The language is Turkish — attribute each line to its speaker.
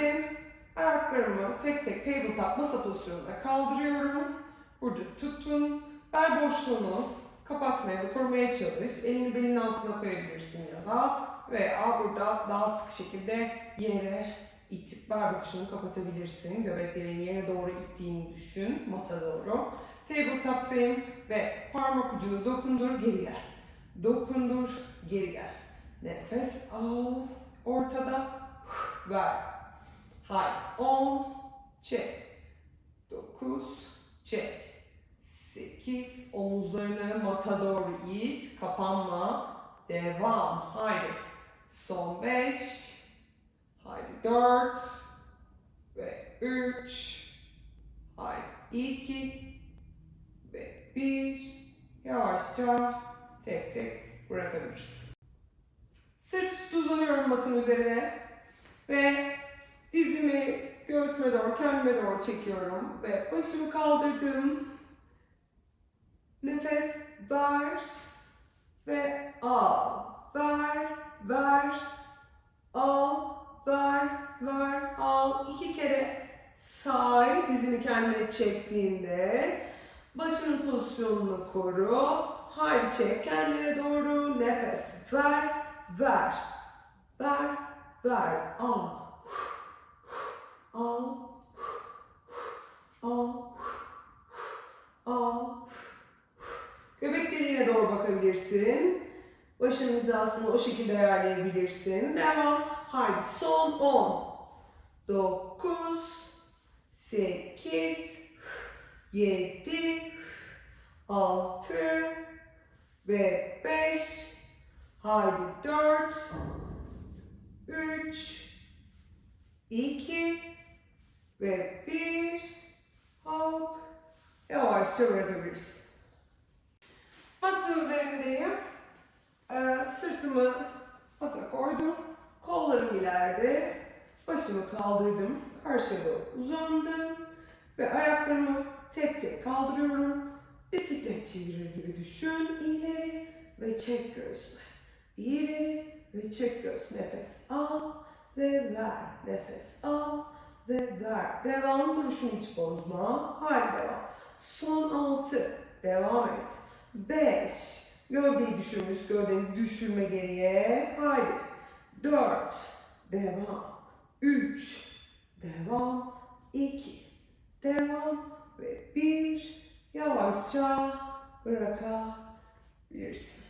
Speaker 1: geldim. Ayaklarımı tek tek tabletop masa pozisyonuna kaldırıyorum. Burada tutun. Bel boşluğunu kapatmaya ve korumaya çalış. Elini belin altına koyabilirsin ya da veya burada daha sık şekilde yere itip bel boşluğunu kapatabilirsin. Göbeklerini yere doğru ittiğini düşün, mata doğru. Tabletop'tayım ve parmak ucunu dokundur, geri gel. Dokundur, geri gel. Nefes al, ortada, ver. Hayır, 10, çek. 9, çek. 8, omuzlarını mata doğru it, kapanma. Devam, haydi. Son 5, haydi 4 ve 3, haydi 2 ve 1. Yavaşça tek tek bırakabiliriz. Sırt üstü uzanıyorum matın üzerine ve dizimi göğsüme doğru, kendime doğru çekiyorum ve başımı kaldırdım. Nefes ver ve al. Ver, ver, al, ver, ver, al. İki kere say dizini kendine çektiğinde başının pozisyonunu koru. Haydi çek kendine doğru. Nefes ver, ver, ver, ver, al. Al, al, al. Göbek deliğine doğru bakabilirsin. Başın hizasını o şekilde ayarlayabilirsin. Devam. Haydi son 10, 9, 8, 7, 6 ve 5. Haydi 4, 3, 2 ve 1. Hop. Yavaşça bırakabilirsin. Matın üzerindeyim. Ee, sırtımı masa koydum. Kollarım ileride. Başımı kaldırdım. Karşıya doğru uzandım. Ve ayaklarımı tek tek kaldırıyorum. Bisiklet çevirir gibi düşün. İleri ve çek göğsüne. İleri ve çek göğsüne. Nefes al ve ver. Nefes al ve ver. Devam duruşunu hiç bozma. Haydi devam. Son altı. Devam et. 5. Gövdeyi düşürmüş, gövdeni düşürme geriye. Haydi. 4. Devam. 3. Devam. 2. Devam. Ve 1. Yavaşça bırakabilirsin.